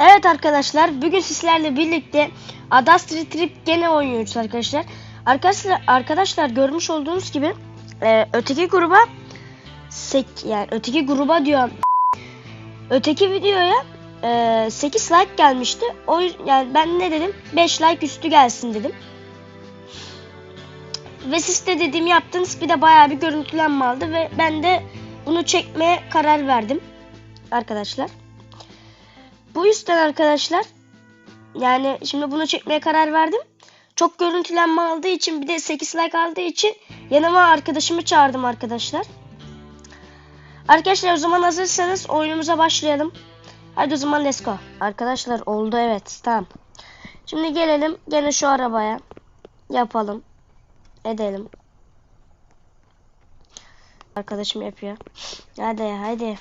Evet arkadaşlar bugün sizlerle birlikte Adastri Trip gene oynuyoruz arkadaşlar. Arkadaşlar arkadaşlar görmüş olduğunuz gibi e, öteki gruba sek yani öteki gruba diyor. Öteki videoya e, 8 like gelmişti. O yani ben ne dedim? 5 like üstü gelsin dedim. Ve siz de dediğimi yaptınız. Bir de bayağı bir görüntülenme aldı ve ben de bunu çekmeye karar verdim arkadaşlar. Bu yüzden arkadaşlar yani şimdi bunu çekmeye karar verdim. Çok görüntülenme aldığı için bir de 8 like aldığı için yanıma arkadaşımı çağırdım arkadaşlar. Arkadaşlar o zaman hazırsanız oyunumuza başlayalım. Hadi o zaman let's go. Arkadaşlar oldu evet tamam. Şimdi gelelim gene şu arabaya. Yapalım. Edelim. Arkadaşım yapıyor. Hadi hadi.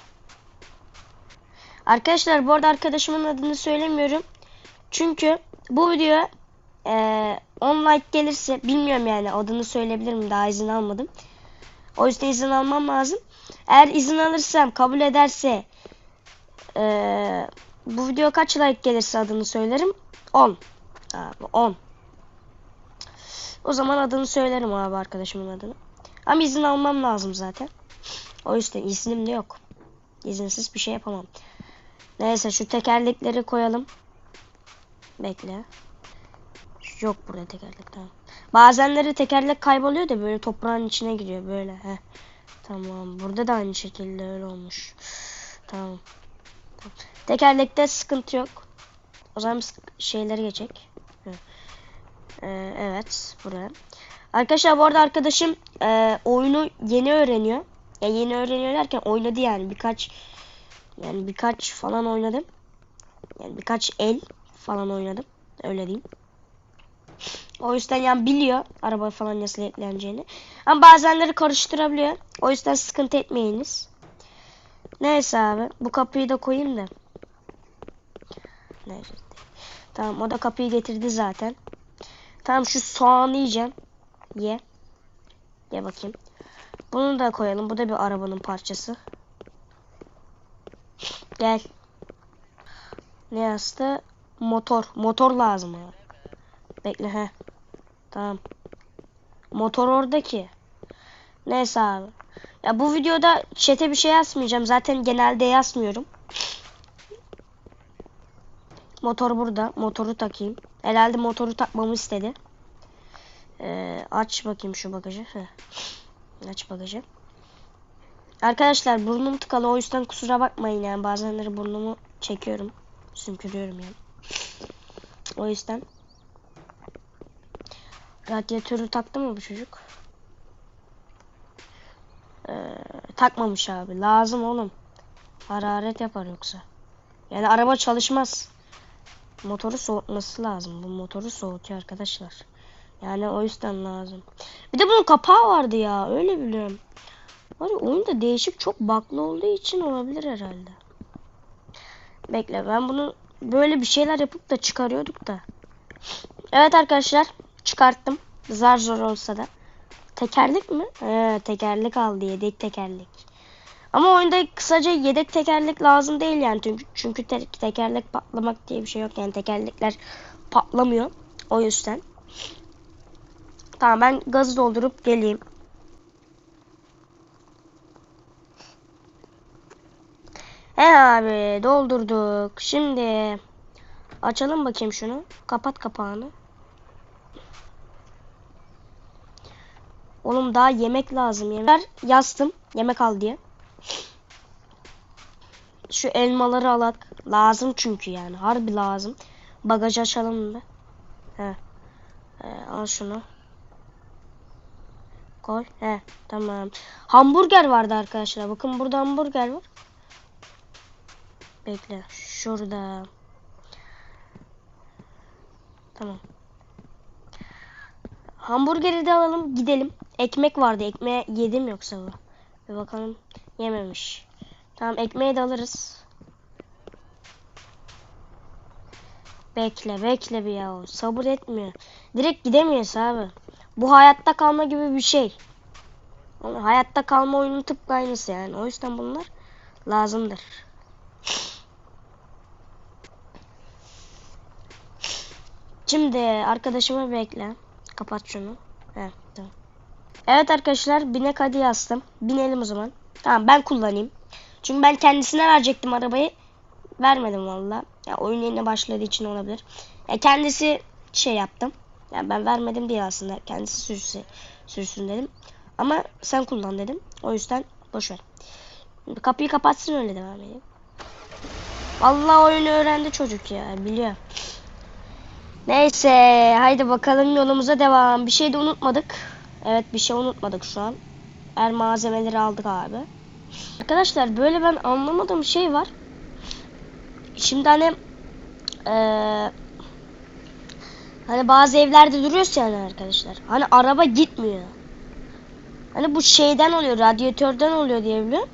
Arkadaşlar bu arada arkadaşımın adını söylemiyorum. Çünkü bu video eee 10 like gelirse bilmiyorum yani adını söyleyebilirim daha izin almadım. O yüzden izin almam lazım. Eğer izin alırsam kabul ederse eee, bu video kaç like gelirse adını söylerim. 10. Abi 10. O zaman adını söylerim abi arkadaşımın adını. Ama izin almam lazım zaten. O yüzden iznim de yok. İzinsiz bir şey yapamam. Neyse şu tekerlekleri koyalım. Bekle. Yok burada tekerlek tamam. Bazenleri tekerlek kayboluyor da böyle toprağın içine giriyor böyle. Heh. Tamam. Burada da aynı şekilde öyle olmuş. Tamam. tamam. Tekerlekte sıkıntı yok. O zaman şeyleri geçecek. Ee, evet. Buraya. Arkadaşlar bu arada arkadaşım e, oyunu yeni öğreniyor. Ya yeni öğreniyor derken oynadı yani birkaç yani birkaç falan oynadım. Yani birkaç el falan oynadım. Öyle diyeyim. O yüzden yani biliyor araba falan nasıl ekleneceğini. Ama bazenleri karıştırabiliyor. O yüzden sıkıntı etmeyiniz. Neyse abi. Bu kapıyı da koyayım da. Neyse. Tamam o da kapıyı getirdi zaten. Tamam şu soğanı yiyeceğim. Ye. Ye bakayım. Bunu da koyalım. Bu da bir arabanın parçası. Gel. Ne yazdı? Motor. Motor lazım. Bekle he. Tamam. Motor oradaki. Neyse abi. Ya bu videoda chat'e bir şey yazmayacağım. Zaten genelde yazmıyorum. Motor burada. Motoru takayım. Herhalde motoru takmamı istedi. Ee, aç bakayım şu bagajı. Heh. Aç bagajı. Arkadaşlar burnum tıkalı o yüzden kusura bakmayın yani bazenleri burnumu çekiyorum. Sümkürüyorum yani. O yüzden. Radyatörü taktı mı bu çocuk? Ee, takmamış abi. Lazım oğlum. Hararet yapar yoksa. Yani araba çalışmaz. Motoru soğutması lazım. Bu motoru soğutuyor arkadaşlar. Yani o yüzden lazım. Bir de bunun kapağı vardı ya. Öyle biliyorum. Var ya oyunda değişik çok bug'lı olduğu için olabilir herhalde. Bekle ben bunu böyle bir şeyler yapıp da çıkarıyorduk da. Evet arkadaşlar çıkarttım. Zar zor olsa da. Tekerlek mi? He, tekerlek aldı yedek tekerlek. Ama oyunda kısaca yedek tekerlek lazım değil yani çünkü çünkü te- tekerlek patlamak diye bir şey yok yani tekerlekler patlamıyor o yüzden. Tamam ben gazı doldurup geleyim. He abi doldurduk. Şimdi açalım bakayım şunu. Kapat kapağını. Oğlum daha yemek lazım. Yemek yazdım. Yemek al diye. Şu elmaları alak. Lazım çünkü yani. Harbi lazım. Bagajı açalım da. He. He, al şunu. Koy. He. Tamam. Hamburger vardı arkadaşlar. Bakın burada hamburger var. Bekle. Şurada. Tamam. Hamburgeri de alalım. Gidelim. Ekmek vardı. Ekmeği yedim yoksa bu. Bir bakalım. Yememiş. Tamam ekmeği de alırız. Bekle bekle bir ya. Sabır etmiyor. Direkt gidemiyoruz abi. Bu hayatta kalma gibi bir şey. Hayatta kalma oyunun tıpkı aynısı yani. O yüzden bunlar lazımdır. Şimdi arkadaşımı bekle. Kapat şunu. He, tamam. Evet arkadaşlar binek hadi yazdım. Binelim o zaman. Tamam ben kullanayım. Çünkü ben kendisine verecektim arabayı. Vermedim valla. Ya oyun yeni başladığı için olabilir. Ya kendisi şey yaptım. Ya ben vermedim diye aslında kendisi sürsün, sürsün dedim. Ama sen kullan dedim. O yüzden boş ver. Kapıyı kapatsın öyle devam edelim. Vallahi oyunu öğrendi çocuk ya biliyor. Neyse haydi bakalım yolumuza devam. Bir şey de unutmadık. Evet bir şey unutmadık şu an. Her malzemeleri aldık abi. Arkadaşlar böyle ben anlamadığım şey var. Şimdi hani eee hani bazı evlerde duruyorsa yani arkadaşlar. Hani araba gitmiyor. Hani bu şeyden oluyor, radyatörden oluyor diye biliyorum.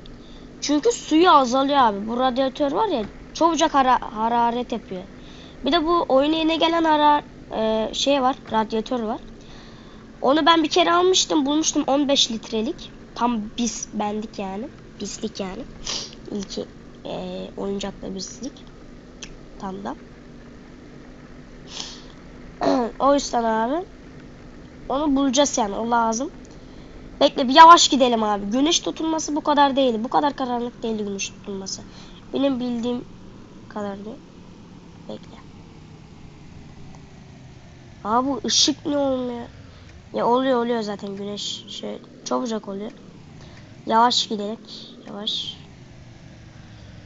Çünkü suyu azalıyor abi. Bu radyatör var ya çabucak hara- hararet yapıyor. Bir de bu oyuna yeni gelen hara e, şey var, radyatör var. Onu ben bir kere almıştım, bulmuştum 15 litrelik. Tam bis bendik yani. Bislik yani. İlki e, oyuncakla bislik. Tam da. o yüzden abi onu bulacağız yani o lazım. Bekle bir yavaş gidelim abi. Güneş tutulması bu kadar değil. Bu kadar karanlık değil güneş tutulması. Benim bildiğim değil. Bekle. Aa bu ışık ne olmuyor? Ya oluyor oluyor zaten güneş şey çabucak oluyor. Yavaş gidelim. Yavaş.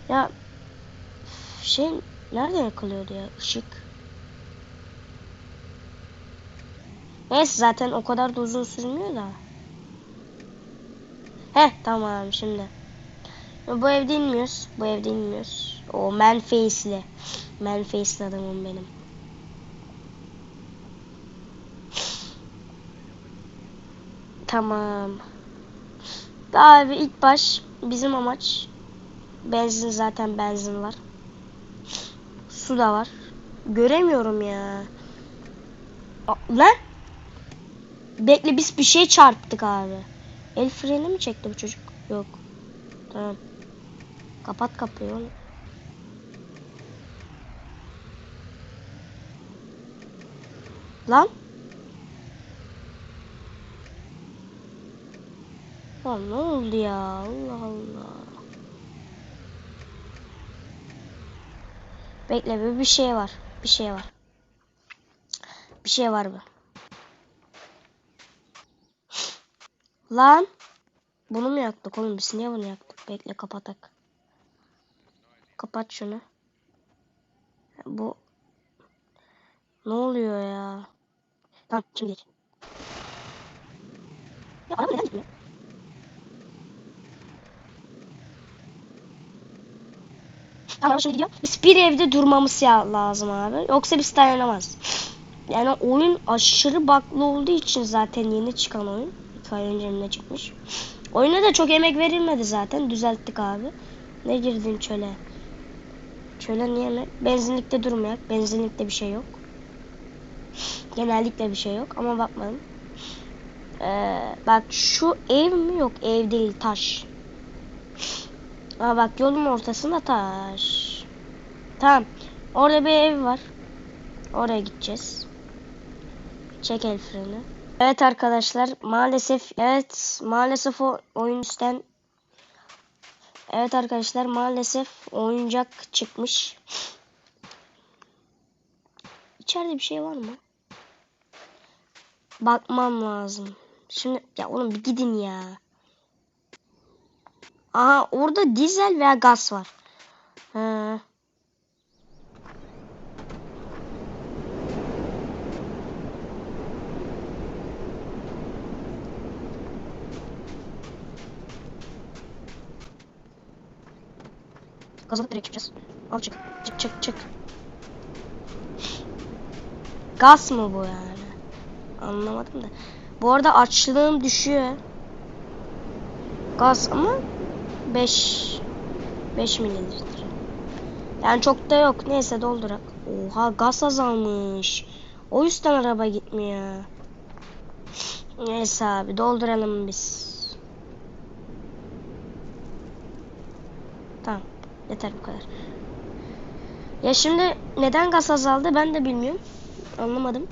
Ya şey nerede yakılıyordu ya ışık? Neyse zaten o kadar da uzun sürmüyor da. Heh tamam şimdi. Bu evde inmiyoruz. Bu evde inmiyoruz. O man face'li. Man face'li adamım benim. Tamam. Abi ilk baş bizim amaç benzin zaten benzin var. Su da var. Göremiyorum ya. A- Lan? Bekle biz bir şey çarptık abi. El freni mi çekti bu çocuk? Yok. Tamam. Kapat kapıyı oğlum. Lan? Lan ne oldu ya? Allah Allah. Bekle bir bir şey var. Bir şey var. Bir şey var bu. Lan. Bunu mu yaktık oğlum? Biz niye bunu yaktık? Bekle kapatak. Kapat şunu. Bu ne oluyor ya? Tamam şimdi geç. Ya araba neden gitmiyor? Tamam şimdi gidiyor. Biz bir evde durmamız lazım abi. Yoksa biz dayanamaz. Yani oyun aşırı baklı olduğu için zaten yeni çıkan oyun. İki ay önce mi ne çıkmış. Oyuna da çok emek verilmedi zaten. Düzelttik abi. Ne girdin çöle? Çöle niye mi? Benzinlikte durmayak. Benzinlikte bir şey yok. Genellikle bir şey yok ama bakmadım. Ee, bak şu ev mi? Yok ev değil taş. Aa bak yolun ortasında taş. Tamam. Orada bir ev var. Oraya gideceğiz. Çek el freni. Evet arkadaşlar maalesef evet maalesef o oyun üstten Evet arkadaşlar maalesef oyuncak çıkmış. İçeride bir şey var mı? Bakmam lazım. Şimdi ya oğlum bir gidin ya. Aha orada dizel veya gaz var. Ha. Gaza direkt çıkacağız. Al çık. Çık çık çık. Gaz mı bu yani? Anlamadım da. Bu arada açlığım düşüyor. Gaz ama 5 5 mililitre. Yani çok da yok. Neyse doldurak. Oha gaz azalmış. O yüzden araba gitmiyor. Neyse abi dolduralım biz. Tamam. Yeter bu kadar. Ya şimdi neden gaz azaldı ben de bilmiyorum. Anlamadım.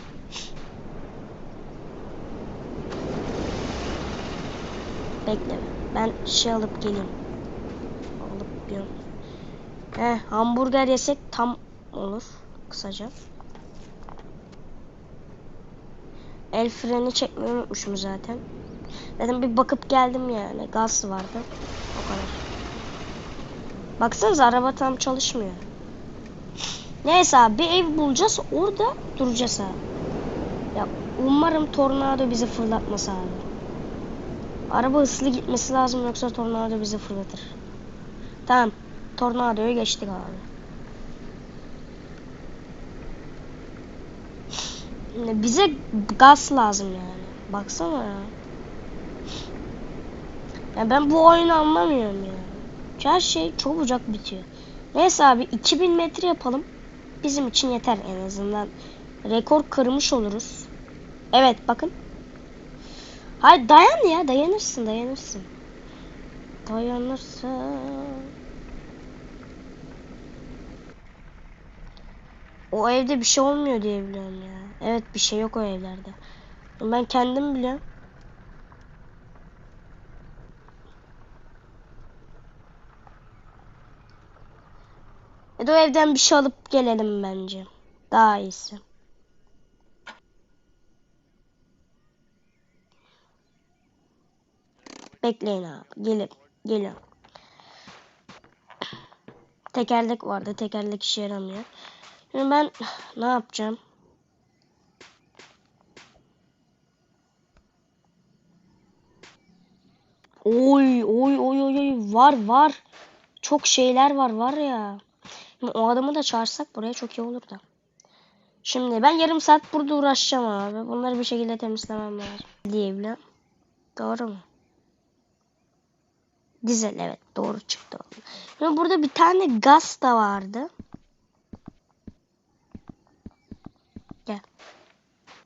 Bekle. Ben şey alıp geleyim. Alıp bir He, hamburger yesek tam olur. Kısaca. El freni çekmeyi unutmuşum zaten. Dedim bir bakıp geldim yani. Gaz vardı. O kadar. Baksanıza araba tam çalışmıyor. Neyse abi bir ev bulacağız. Orada duracağız abi. Ya umarım tornado bizi fırlatmaz abi. Araba hızlı gitmesi lazım yoksa tornado bizi fırlatır. Tamam. Tornadoyu geçtik abi. Bize gaz lazım yani. Baksana ya. Ya ben bu oyunu anlamıyorum ya. Her şey çabucak bitiyor. Neyse abi 2000 metre yapalım. Bizim için yeter en azından. Rekor kırmış oluruz. Evet bakın. Hayır dayan ya dayanırsın dayanırsın. Dayanırsın. O evde bir şey olmuyor diye biliyorum ya. Evet bir şey yok o evlerde. Ben kendim biliyorum. Ya da o evden bir şey alıp gelelim bence. Daha iyisi. Bekleyin abi. Gelip gelin. Tekerlek vardı. Tekerlek işe yaramıyor. Şimdi ben ne yapacağım? Oy oy oy oy var var. Çok şeyler var var ya. O adamı da çağırsak buraya çok iyi olur da. Şimdi ben yarım saat burada uğraşacağım abi. Bunları bir şekilde temizlemem lazım. Diyebilirim. Doğru mu? Dizel evet doğru çıktı. Şimdi burada bir tane gaz da vardı. Gel.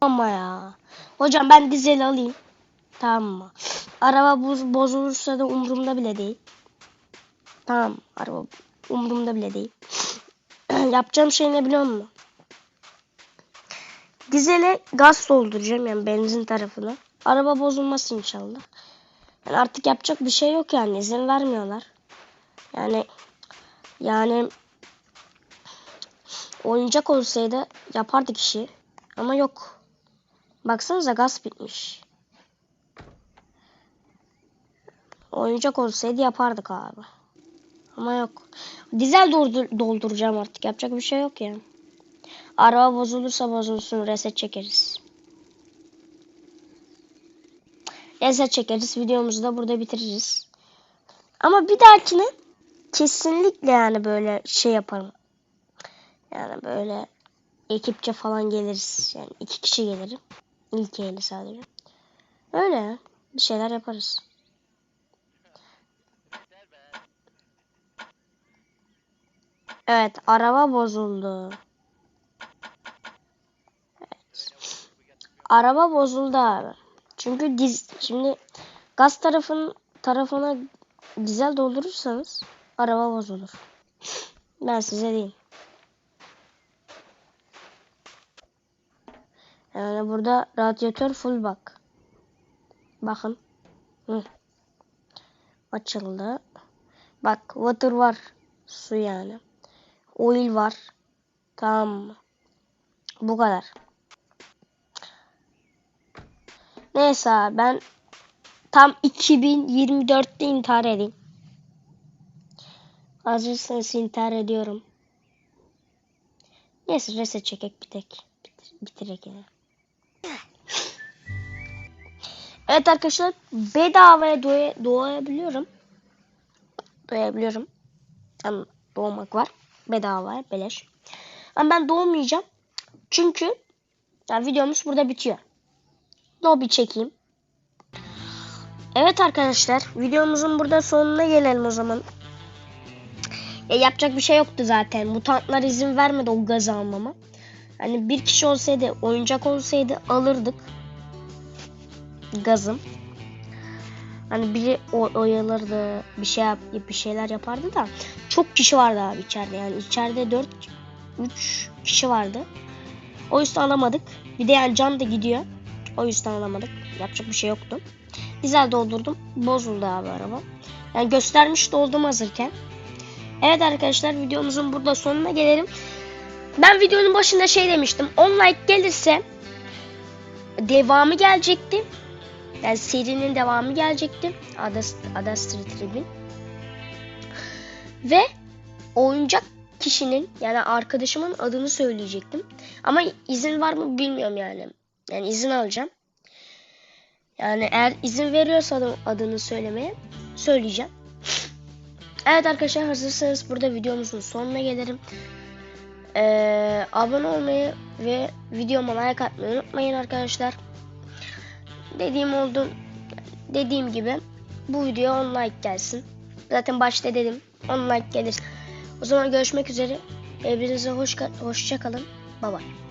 Ama ya. Hocam ben dizel alayım. Tamam mı? Araba boz bozulursa da umurumda bile değil. Tamam araba umurumda bile değil. Yapacağım şey ne biliyor musun? Dizele gaz dolduracağım yani benzin tarafına. Araba bozulmasın inşallah. Yani artık yapacak bir şey yok yani izin vermiyorlar. Yani yani oyuncak olsaydı yapardık işi. Ama yok. Baksanıza gaz bitmiş. Oyuncak olsaydı yapardık abi. Ama yok. Dizel doldur dolduracağım artık. Yapacak bir şey yok ya. Araba bozulursa bozulsun. Reset çekeriz. Reset çekeriz. Videomuzu da burada bitiririz. Ama bir dahakine kesinlikle yani böyle şey yaparım. Yani böyle ekipçe falan geliriz. Yani iki kişi gelirim. İlk eli sadece. Öyle. Bir şeyler yaparız. Evet araba bozuldu. Evet. Araba bozuldu abi. Çünkü diz şimdi gaz tarafın tarafına dizel doldurursanız araba bozulur. Ben size diyeyim. Yani burada radyatör full bak. Bakın. Hı. Açıldı. Bak water var. Su yani. Oil var. Tamam mı? Bu kadar. Neyse ben tam 2024'te intihar edeyim. Hazırsanız intihar ediyorum. Neyse reset çekek bir tek. Bitir, bitirek. Evet arkadaşlar bedavaya doğa, doğabiliyorum. Doyabiliyorum. Ama doğmak var. Bedavaya beleş. Ama ben doğmayacağım. Çünkü yani videomuz burada bitiyor. Lobby çekeyim. Evet arkadaşlar videomuzun burada sonuna gelelim o zaman. Ya yapacak bir şey yoktu zaten. Mutantlar izin vermedi o gazı almama. Hani bir kişi olsaydı, oyuncak olsaydı alırdık. Gazım. Hani biri o oyalardı, bir şey yap, bir şeyler yapardı da çok kişi vardı abi içeride. Yani içeride 4 3 kişi vardı. O yüzden alamadık. Bir de yani can da gidiyor. O yüzden alamadık. Yapacak bir şey yoktu. Dizel doldurdum. Bozuldu abi araba. Yani göstermiş de oldum hazırken. Evet arkadaşlar videomuzun burada sonuna gelelim. Ben videonun başında şey demiştim. 10 like gelirse devamı gelecekti. Yani serinin devamı gelecekti. Ada, Ada. Ve oyuncak kişinin yani arkadaşımın adını söyleyecektim. Ama izin var mı bilmiyorum yani. Yani izin alacağım. Yani eğer izin veriyorsa adını söylemeye söyleyeceğim. Evet arkadaşlar hazırsanız burada videomuzun sonuna gelirim. Ee, abone olmayı ve videoma like atmayı unutmayın arkadaşlar. Dediğim oldu. Dediğim gibi bu video 10 like gelsin. Zaten başta dedim 10 like gelir. O zaman görüşmek üzere. Hepinize hoş, hoşça kalın. Bye bye.